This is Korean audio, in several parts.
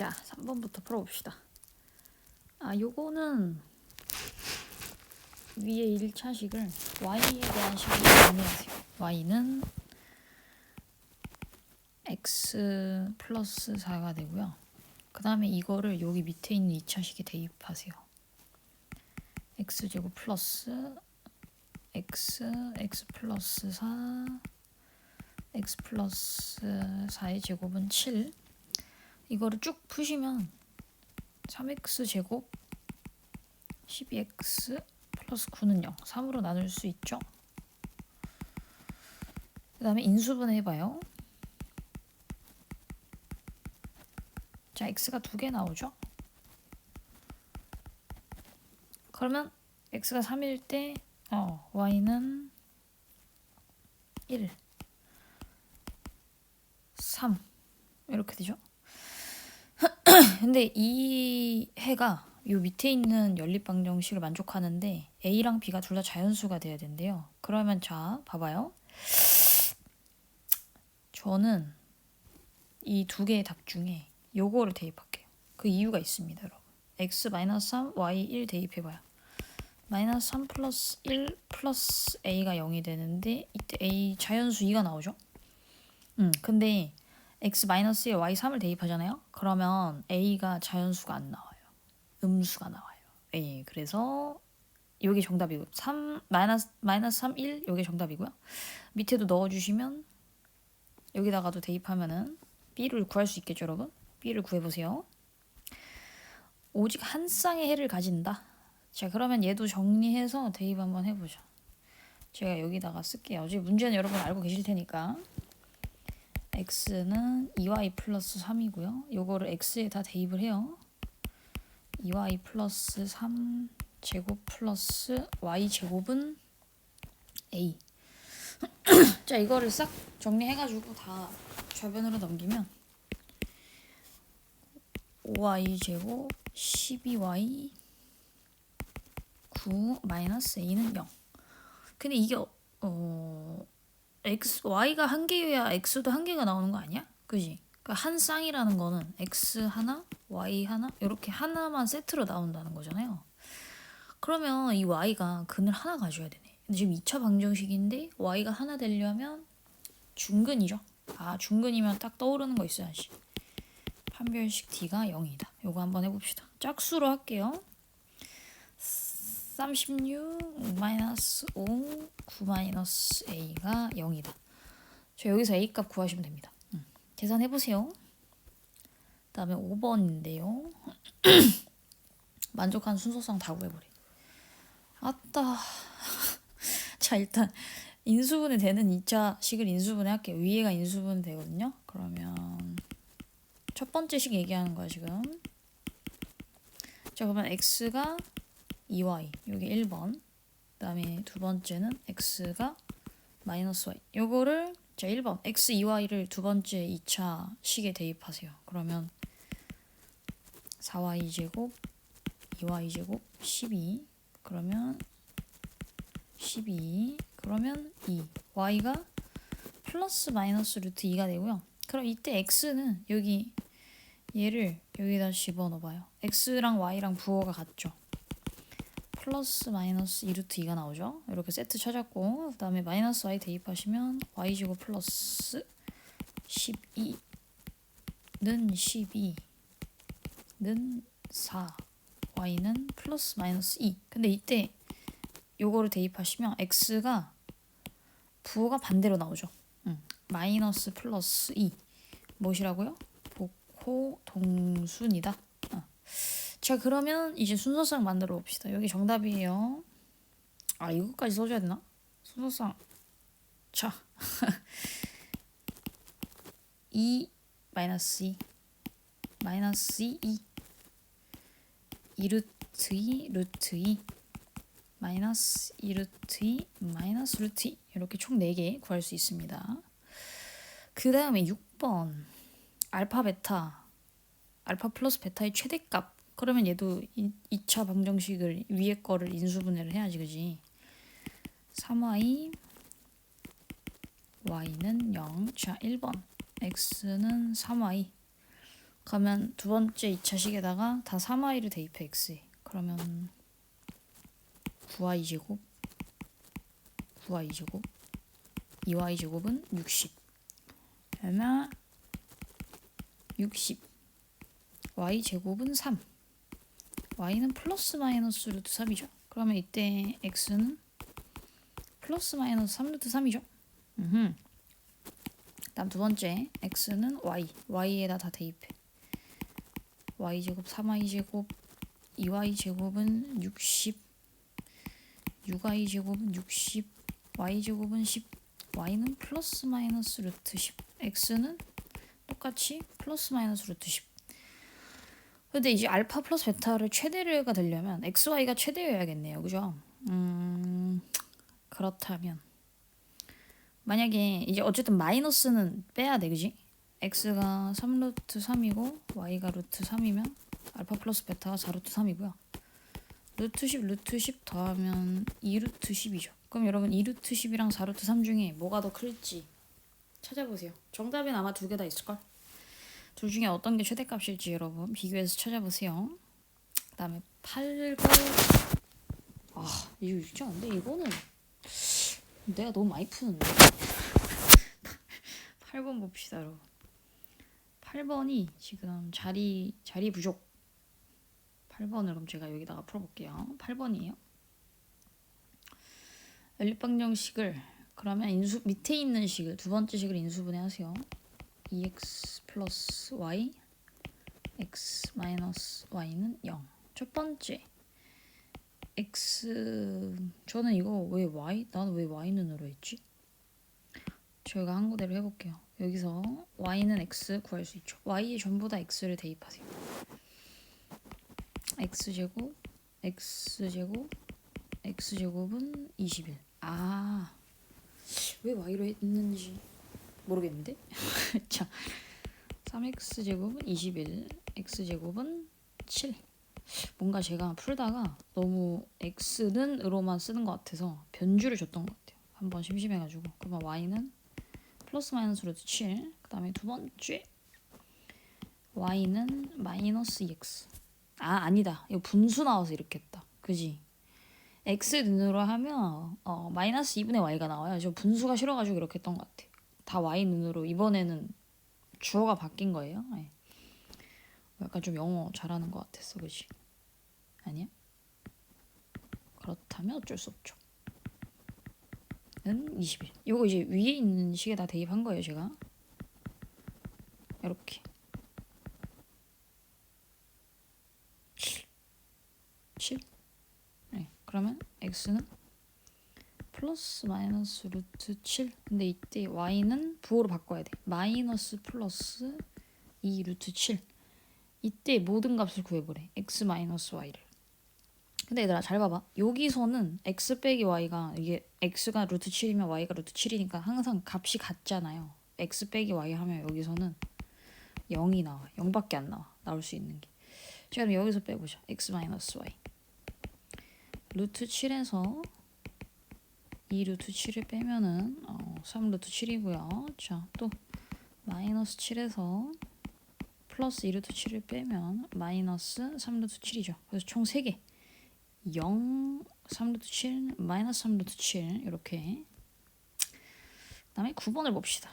자, 3번부터 풀어봅시다. 아, 요거는 위에 1차식을 y에 대한 식으로 정리하세요. y는 x 플러스 4가 되고요. 그 다음에 이거를 여기 밑에 있는 2차식에 대입하세요. x제곱 플러스 x, x 플러스 4, x 플러스 4의 제곱은 7. 이거를 쭉 푸시면 3x 제곱 12x 플러스 9는 0. 3으로 나눌 수 있죠. 그 다음에 인수분 해봐요. 자, x가 두 개 나오죠. 그러면 x가 3일 때 어, y는 1, 3 이렇게 되죠. 근데 이 해가 요 밑에 있는 연립방정식을 만족하는데 a랑 b가 둘 다 자연수가 돼야 된대요. 그러면 자, 봐봐요. 저는 이 두 개의 답 중에 요거를 대입할게요. 그 이유가 있습니다, 여러분. x-3, y1 대입해봐요. 마이너스 3 플러스 1 플러스 a가 0이 되는데 이때 a 자연수 2가 나오죠? 음, 근데 x 마이너스 1, y 3을 대입하잖아요? 그러면 a가 자연수가 안 나와요. 음수가 나와요. 예, 그래서 요게 정답이고 3 마이너스 마이너스 3 1 요게 정답이고요. 밑에도 넣어 주시면 여기다가도 대입하면은 b를 구할 수 있겠죠, 여러분? b를 구해 보세요. 오직 한 쌍의 해를 가진다. 자, 그러면 얘도 정리해서 대입 한번 해 보죠. 제가 여기다가 쓸게요. 어제 문제는 여러분 알고 계실 테니까. X는 2y 플러스 3이고요. 요거를 x에 다 대입을 해요. 2y 플러스 3 제곱 플러스 y 제곱은 a. 자 이거를 싹 정리해가지고 다 좌변으로 넘기면 5y 제곱 12y 9 마이너스 a는 0. 근데 이게 어 x y가 한 개여야 x도 한 개가 나오는 거 아니야? 그지? 그러니까 한 쌍이라는 거는 x 하나, y 하나 이렇게 하나만 세트로 나온다는 거잖아요. 그러면 이 y가 근을 하나 가져야 되네. 근데 지금 2차 방정식인데 y가 하나 되려면 중근이죠. 아 중근이면 딱 떠오르는 거 있어야지. 판별식 d가 0이다. 요거 한번 해봅시다. 짝수로 할게요. 36 마이너스 5 9 마이너스 a가 0이다. 저 여기서 a 값 구하시면 됩니다. 음, 계산해 보세요. 그다음에 5번인데요. 만족한 순서상 다 구해버려. 아따. 자 일단 인수분해 되는 2차 식을 인수분해 할게요. 위에가 인수분해 되거든요. 그러면 첫 번째 식 얘기하는 거야 지금. 자 그러면 x가 2y 여기 1번 그 다음에 두 번째는 x가 마이너스 y 요거를 자 1번 x 2y를 두 번째 2차 식에 대입하세요. 그러면 4y 제곱 2y 제곱 12 그러면 12 그러면 2 y가 플러스 마이너스 루트 2가 되고요. 그럼 이때 x는 여기 얘를 여기다 집어넣어봐요. x랑 y랑 부호가 같죠. 플러스 마이너스 2루트 2가 나오죠. 이렇게 세트 찾았고 그 다음에 마이너스 y 대입하시면 y제곱 플러스 12는 12는 4 y는 플러스 마이너스 2 근데 이때 요거를 대입하시면 x가 부호가 반대로 나오죠. 응. 마이너스 플러스 2 무엇이라고요? 복호 동순이다. 어. 자 그러면 이제 순서상 만들어 봅시다. 여기 정답이에요. 아 이거까지 써줘야 되나? 순서상 자 2 마이너스 2 마이너스 2 2 2 루트 2 루트 2 마이너스 2 루트 2 마이너스 루트 2 이렇게 총 4개 구할 수 있습니다. 그 다음에 6번 알파 베타 알파 플러스 베타의 최대값 그러면 얘도 2, 차 방정식을 위에 거를 인수분해를 해야지 그지? 3y y는 0. 자 1번. x는 3y 그러면 두 번째 2차식에다가 다 3y를 대입해 x에 그러면 9y 제곱 9y 제곱 2y 제곱은 60 얼마 60 y 제곱은 3 y는 플러스 마이너스 루트 3이죠. 그러면 이때 x는 플러스 마이너스 3 루트 3이죠. 음흠. 다음 두 번째 x는 y. y에다 다 대입해. y 제곱 3y 제곱 2y 제곱은 60 6y 제곱은 60 y 제곱은 10 y는 플러스 마이너스 루트 10 x는 똑같이 플러스 마이너스 루트 10 근데 이제 알파 플러스 베타를 최대류가 되려면 xy가 최대여야겠네요 그죠 음 그렇다면 만약에 이제 어쨌든 마이너스는 빼야 돼 그지 x가 3루트 3이고 y가 루트 3이면 알파 플러스 베타가 4루트 3이고요. 루트 10 루트 10 더하면 2루트 10이죠. 그럼 여러분 2루트 10이랑 4루트 3 중에 뭐가 더 클지 찾아보세요. 정답은 아마 두 개 다 있을걸? 둘 중에 어떤 게 최대값일지 여러분 비교해서 찾아보세요. 그 다음에 8번 아 이거 쉽지 않은데? 이거는 내가 너무 많이 푸는데? 8번 봅시다 여러분. 8번이 지금 자리 자리 부족. 8번을 그럼 제가 여기다가 풀어볼게요. 8번이에요. 연립방정식을 그러면 인수 밑에 있는 식을 두 번째 식을 인수분해 하세요 2x 플러스 y x 마이너스 y는 0. 첫 번째 x 저는 이거 왜 y 나는 왜 y 눈으로 했지? 저희가 한 거대로 해볼게요. 여기서 y는 x 구할 수 있죠. y에 전부 다 x를 대입하세요. x 제곱 x 제곱 x 제곱은 21. 아, 왜 y로 했는지 모르겠는데. 자, 3x 제곱은 21, x 제곱은 7. 뭔가 제가 풀다가 너무 x는 으로만 쓰는 것 같아서 변주를 줬던 것 같아요. 한번 심심해가지고. 그러면 y는 플러스 마이너스 루트 7. 그 다음에 두 번째 y는 마이너스 2x. 아 아니다. 이거 분수 나와서 이렇게 했다. 그지? x 눈으로 하면 어, 마이너스 2분의 y가 나와요. 저 분수가 싫어가지고 이렇게 했던 것 같아. 다 y 눈으로 이번에는 주어가 바뀐 거예요. 네. 약간 좀 영어 잘하는 것 같았어, 그지? 아니야? 그렇다면 어쩔 수 없죠. 는 21. 이거 이제 위에 있는 식에 다 대입한 거예요, 제가. 이렇게. 7. 7. 네. 그러면 x는 플러스 마이너스 루트 7. 근데 이때 y는 부호로 바꿔야 돼. 마이너스 플러스 2 루트 7. 이때 모든 값을 구해보래. x 마이너스 y를. 근데 얘들아 잘 봐봐. 여기서는 x 빼기 y가 이게 x가 루트 7이면 y가 루트 7이니까 항상 값이 같잖아요. x 빼기 y 하면 여기서는 0이 나와. 0밖에 안 나와. 나올 수 있는 게. 자 그럼 여기서 빼보자. x 마이너스 y. 루트 7에서 2 루트 7을 빼면은 어, 3 루트 7이고요. 자 또 마이너스 7에서 플러스 2 루트 7을 빼면 마이너스 3 루트 7이죠. 그래서 총 3개. 0, 3루트 7, 마이너스 3루트 7 이렇게 그 다음에 9번을 봅시다.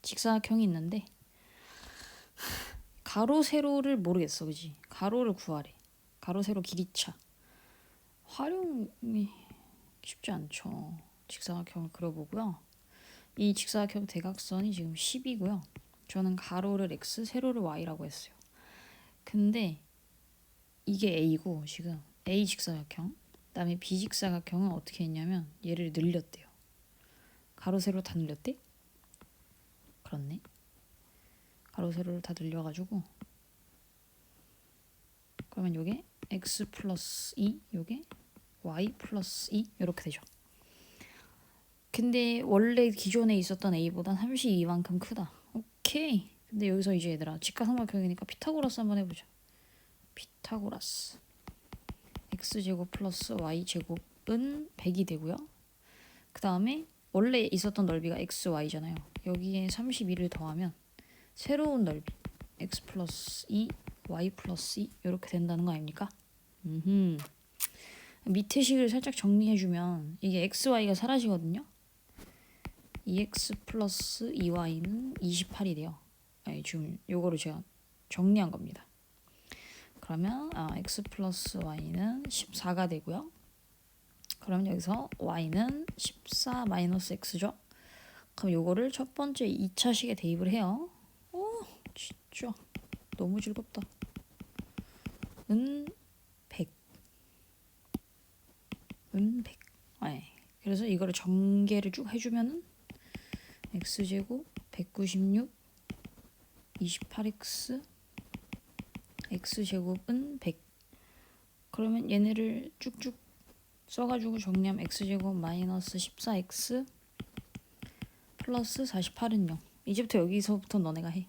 직사각형이 있는데 가로 세로를 모르겠어 그지? 가로를 구하래. 가로 세로 길이차 활용이 쉽지 않죠. 직사각형을 그려보고요. 이 직사각형 대각선이 지금 10이고요. 저는 가로를 x, 세로를 y라고 했어요. 근데 이게 A고 지금 A 직사각형 그다음에 B 직사각형은 어떻게 했냐면 얘를 늘렸대요. 가로 세로 다 늘렸대? 그렇네. 가로 세로를 다 늘려가지고 그러면 요게 x 플러스 2 요게 y 플러스 2 이렇게 되죠. 근데 원래 기존에 있었던 a보다 32만큼 크다. 오케이. 근데 여기서 이제 얘들아 직가삼각형이니까 피타고라스 한번 해보자. 피타고라스 x제곱 플러스 y제곱은 100이 되고요. 그 다음에 원래 있었던 넓이가 xy잖아요. 여기에 32를 더하면 새로운 넓이 x 플러스 2 y 플러스 2 이렇게 된다는 거 아닙니까? 음흠. 밑에 식을 살짝 정리해주면 이게 x, y가 사라지거든요. 2x 플러스 2y는 28이 돼요. 아니, 지금 요거를 제가 정리한 겁니다. 그러면 아, x 플러스 y는 14가 되고요. 그럼 여기서 y는 14 마이너스 x죠. 그럼 요거를 첫 번째 2차식에 대입을 해요. 오, 진짜 너무 즐겁다. 은 100. 은 100. 네. 그래서 이거를 전개를 쭉 해주면은 x제곱 196 28x x제곱은 100 그러면 얘네를 쭉쭉 써가지고 정리하면 x제곱 마이너스 14x 플러스 48은 0 이제부터 여기서부터 너네가 해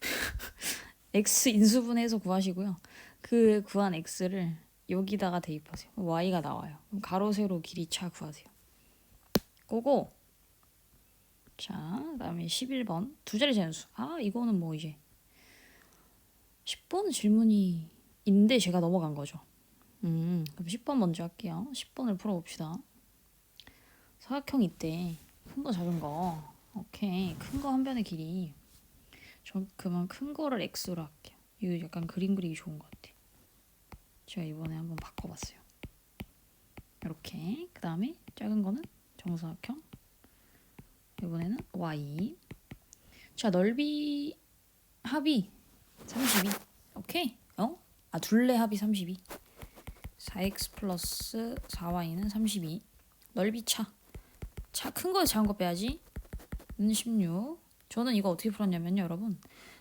x 인수분해해서 구하시고요 그 구한 x를 여기다가 대입하세요 y가 나와요 가로 세로 길이 차 구하세요 고고 자 그다음에 11번 두 자리 잔수 아 이거는 뭐 이제 10번은 질문이 있는데 제가 넘어간 거죠. 음, 그럼 10번 먼저 할게요. 10번을 풀어 봅시다. 사각형 있대. 큰거 작은 거. 오케이. 큰 거 한 변의 길이. 저 그만 큰 거를 x로 할게요. 이거 약간 그림 그리기 좋은 것 같아. 제가 이번에 한번 바꿔봤어요. 이렇게. 그 다음에 작은 거는 정사각형. 이번에는 y. 자 넓이 합이 32. 오케이. 어? 아 둘레 합이 32. 4x 플러스 4y는 32. 넓이 차. 차 큰 거에 작은 거 빼야지. 는 16. 저는 이거 어떻게 풀었냐면요, 여러분.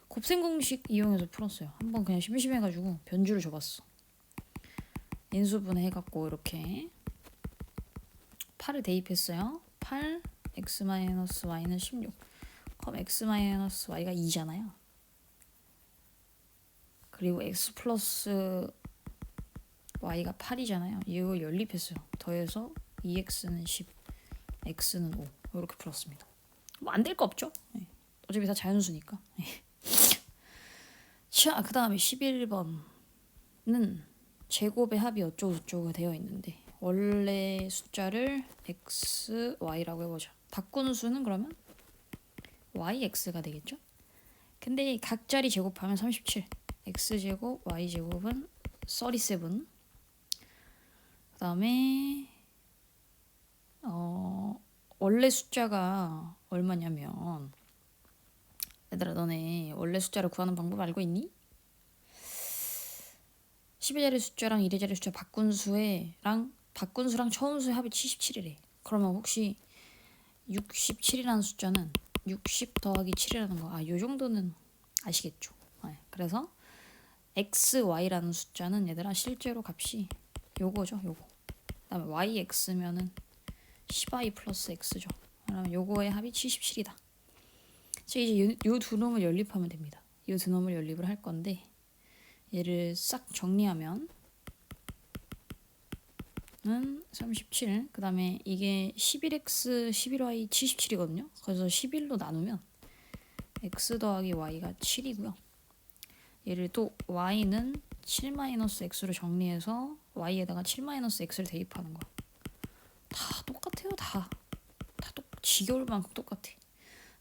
곱셈 공식 이용해서 풀었어요. 한번 그냥 심심해가지고 변주를 줘봤어. 인수분해 해갖고 이렇게 8을 대입했어요. 8 x 마이너스 y는 16. 그럼 x 마이너스 y가 2잖아요. 그리고 x 플러스 y가 8이잖아요. 이걸 연립했어요. 더해서 2x는 10, x는 5 이렇게 풀었습니다. 뭐 안 될 거 없죠? 네. 어차피 다 자연수니까. 네. 자, 그 다음에 11번은 제곱의 합이 어쩌고 저쩌고 되어 있는데 원래 숫자를 x, y라고 해보자. 바꾸는 수는 그러면 y, x가 되겠죠? 근데 각 자리 제곱하면 37. x제곱 y제곱은 37 그 다음에 어 원래 숫자가 얼마냐면 얘들아 너네 원래 숫자를 구하는 방법 알고 있니? 11자리 숫자랑 1자리 숫자 바꾼 수에랑 바꾼 수랑 처음 수의 합이 77이래. 그러면 혹시 67이라는 숫자는 60 더하기 7이라는 거. 아, 요 정도는 아시겠죠? 네, 그래서 x, y라는 숫자는 얘들아 실제로 값이 요거죠, 요거. 그다음에 y x면은 10y 플러스 x죠. 그러면 요거의 합이 77이다. 자 이제 요두 놈을 연립하면 됩니다. 이두 놈을 연립을 할 건데 얘를 싹 정리하면 은 37. 그 다음에 이게 11x, 11y 77이거든요. 그래서 11로 나누면 x 더하기 y가 7이고요. 얘를 또 y는 7-x로 정리해서 y에다가 7-x를 대입하는 거야. 다 똑같아요, 다. 다 똑, 지겨울 만큼 똑같아.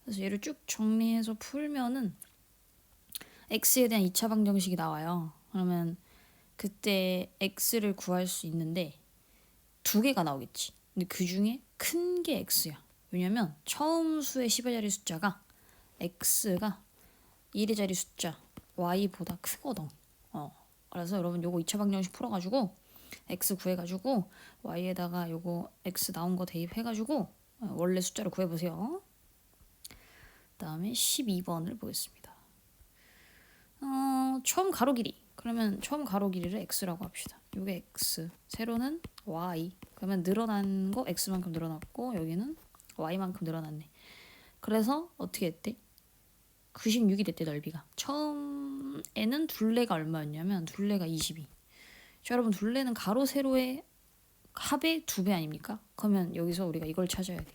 그래서 얘를 쭉 정리해서 풀면은 x에 대한 2차 방정식이 나와요. 그러면 그때 x를 구할 수 있는데 두 개가 나오겠지. 근데 그 중에 큰 게 x야. 왜냐면 처음 수의 10의 자리 숫자가 x가 1의 자리 숫자 y보다 크거든. 어. 그래서 여러분 요거 2차 방정식 풀어 가지고 x 구해 가지고 y에다가 요거 x 나온 거 대입해 가지고 어, 원래 숫자를 구해 보세요. 그다음에 12번을 보겠습니다. 어, 처음 가로 길이. 그러면 처음 가로 길이를 x라고 합시다. 요게 x. 세로는 y. 그러면 늘어난 거 x만큼 늘어났고 여기는 y만큼 늘어났네. 그래서 어떻게 했대? 96이 됐대 넓이가. 처음에는 둘레가 얼마였냐면 둘레가 22. 자 여러분 둘레는 가로 세로의 합의 두 배 아닙니까? 그러면 여기서 우리가 이걸 찾아야 돼요.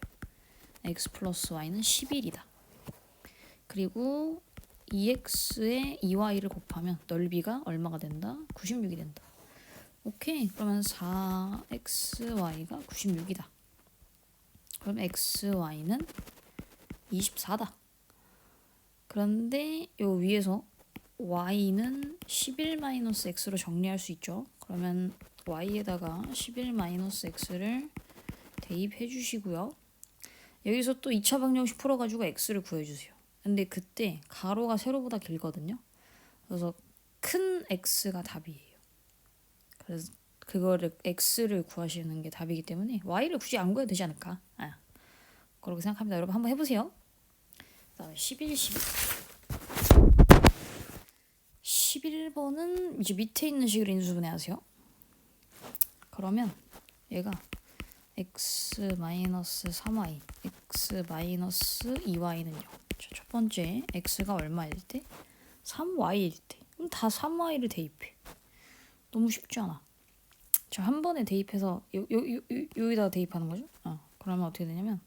x 플러스 y는 11이다. 그리고 2x에 2y를 곱하면 넓이가 얼마가 된다? 96이 된다. 오케이. 그러면 4xy가 96이다. 그럼 xy는 24다. 그런데 요 위에서 y는 11-x로 정리할 수 있죠. 그러면 y에다가 11-x를 대입해 주시고요. 여기서 또 2차 방정식 풀어가지고 x를 구해주세요. 근데 그때 가로가 세로보다 길거든요. 그래서 큰 x가 답이에요. 그래서 그거를 x를 구하시는 게 답이기 때문에 y를 굳이 안 구해도 되지 않을까? 아, 그렇게 생각합니다. 여러분 한번 해보세요. 그다음에 11, 12. 11번은 이제 밑에 있는 식을 인수분해하세요. 그러면 얘가 x 3y, x 2y는 0. 자, 첫 번째 x가 얼마일 때? 3y일 때. 그럼 다 3y를 대입해. 너무 쉽지 않아. 자, 한 번에 대입해서 여기다가 대입하는 거죠? 어. 그러면 어떻게 되냐면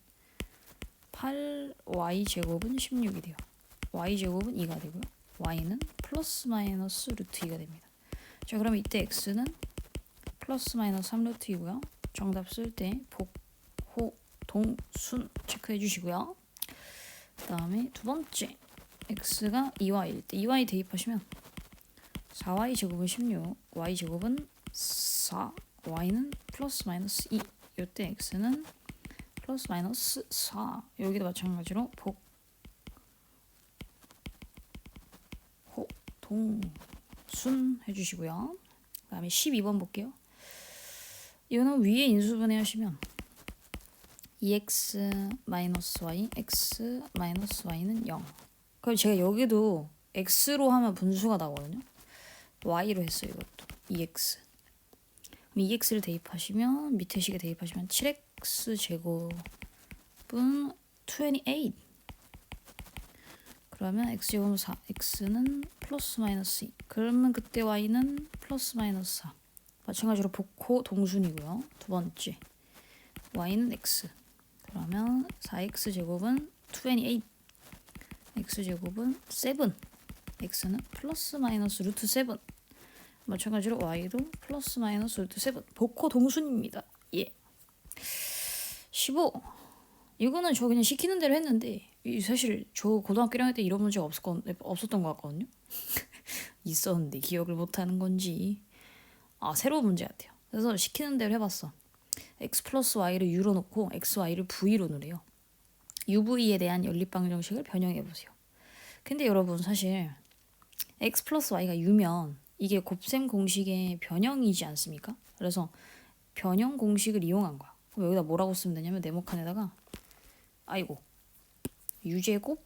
8y 제곱은 16이 돼요. y 제곱은 2가 되고요. y는 플러스 마이너스 루트 2가 됩니다. 자, 그럼 이때 x는 플러스 마이너스 3 루트 2고요. 정답 쓸 때 복 호 동 순 체크해 주시고요. 그다음에 두 번째 x가 2y일 때 2y 대입하시면 4y 제곱은 16, y 제곱은 4, y는 플러스 마이너스 2. 이때 x는 플러스 마이너스 4. 여기도 마찬가지로 복, 호, 동, 순 해주시고요. 그 다음에 12번 볼게요. 이거는 위에 인수분해 하시면 2x 마이너스 y, x 마이너스 y는 0. 그럼 제가 여기도 x로 하면 분수가 나오거든요. y로 했어요, 이것도. 2x. 그럼 2x를 대입하시면 밑에 식에 대입하시면 7x 제곱은 28. 그러면 x 제곱은 4, x는 플러스 마이너스 2. 그러면 그때 y는 플러스 마이너스 4. 마찬가지로 복호 동순이고요. 두 번째 y는 x. 그러면 4x 제곱은 28. x 제곱은 7. x는 플러스 마이너스 루트 7. 마찬가지로 y도 플러스 마이너스 루트 7. 복호 동순입니다. 예. 15. 이거는 저 그냥 시키는 대로 했는데 사실 저 고등학교 1학년 때 이런 문제가 없었건, 없었던 것 같거든요. 있었는데 기억을 못하는 건지 아 새로운 문제 같아요. 그래서 시키는 대로 해봤어. X 플러스 y를 u로 놓고 x, y를 v로 놓으래요. UV에 대한 연립방정식을 변형해 보세요. 근데 여러분 사실 x 플러스 y가 u면 이게 곱셈 공식의 변형이지 않습니까? 그래서 변형 공식을 이용한 거야. 그럼 여기다 뭐라고 쓰면 되냐면 네모칸에다가 아이고 u제곱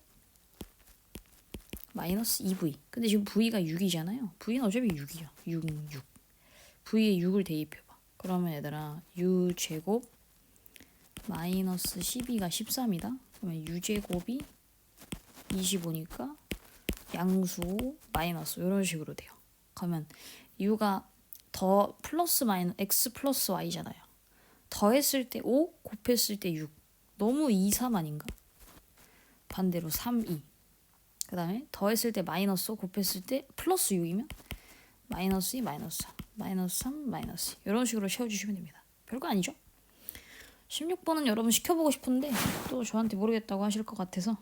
마이너스 2v. 근데 지금 v가 6이잖아요. v는 어차피 6이야. 6, 6. v에 6을 대입해봐. 그러면 얘들아 u 제곱 마이너스 12가 13이다. 그러면 u 제곱이 25니까 양수 마이너스 이런 식으로 돼요. 그러면 u가 더 플러스 마이너스 x 플러스 y잖아요. 더했을 때 5, 곱했을 때 6. 너무 2, 3 아닌가? 반대로 3, 2. 그 다음에 더했을 때 마이너스 5, 곱했을 때 플러스 6이면 마이너스 2, 마이너스 3. 마이너스 3, 마이너스 이런 식으로 채워주시면 됩니다. 별거 아니죠? 16번은 여러분 시켜보고 싶은데 또 저한테 모르겠다고 하실 것 같아서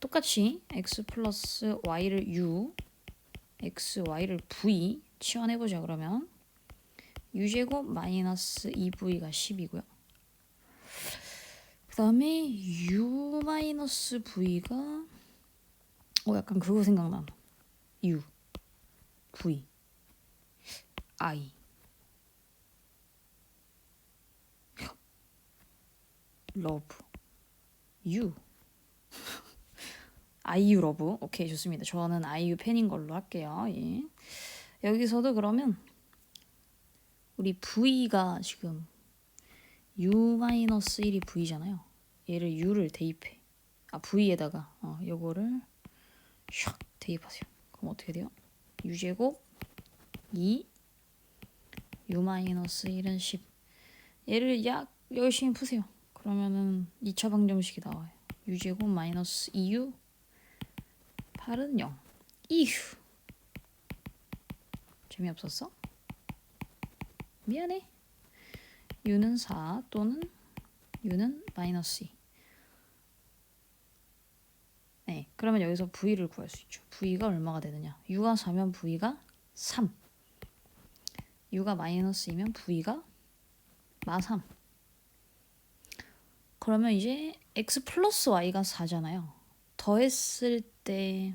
똑같이 x 플러스 y를 u, x, y를 v 치환해보자 그러면 u제곱 마이너스 2v가 10이고요. 그 다음에 u 마이너스 v가 어 약간 그거 생각나 u, v I love. You. 아이유 러브 오케이 좋습니다. 저는 아이유 팬인 걸로 할게요. 예. 여기서도 그러면 우리 V가 지금 U-1이 V잖아요. 얘를 U를 대입해. 아 V에다가. 어, 요거를 샥 대입하세요. 그럼 어떻게 돼요? U제곱 2 u 마이너스 1은 10. 얘를 약 열심히 푸세요. 그러면은 2차 방정식이 나와요. u 제곱 마이너스 2u 8은 0. 이휴. 재미없었어? 미안해. u는 4 또는 u는 마이너스 2. 네, 그러면 여기서 v를 구할 수 있죠. v가 얼마가 되느냐? u가 4면 v가 3. U가 마이너스 2면 v가 마 3. 그러면 이제 x 플러스 y가 4잖아요. 더했을 때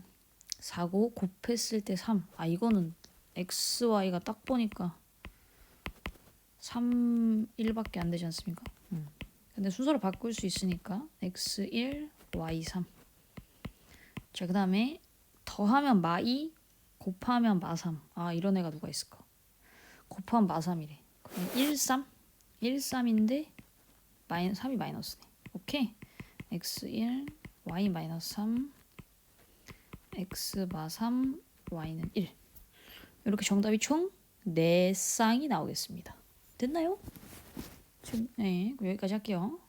4고 곱했을 때 3. 아 이거는 x, y가 딱 보니까 3, 1밖에 안 되지 않습니까? 음. 근데 순서를 바꿀 수 있으니까 x1, y3. 자, 그 다음에 더하면 마 2, 곱하면 마 3. 아, 이런 애가 누가 있을까? 곱하면 마3이래. 그럼 1, 3? 1, 3인데 마이, 3이 마이너스네. 오케이. x1, y 마이너스 3, x 마 3, y는 1. 이렇게 정답이 총 4쌍이 나오겠습니다. 됐나요? 지금 네, 여기까지 할게요.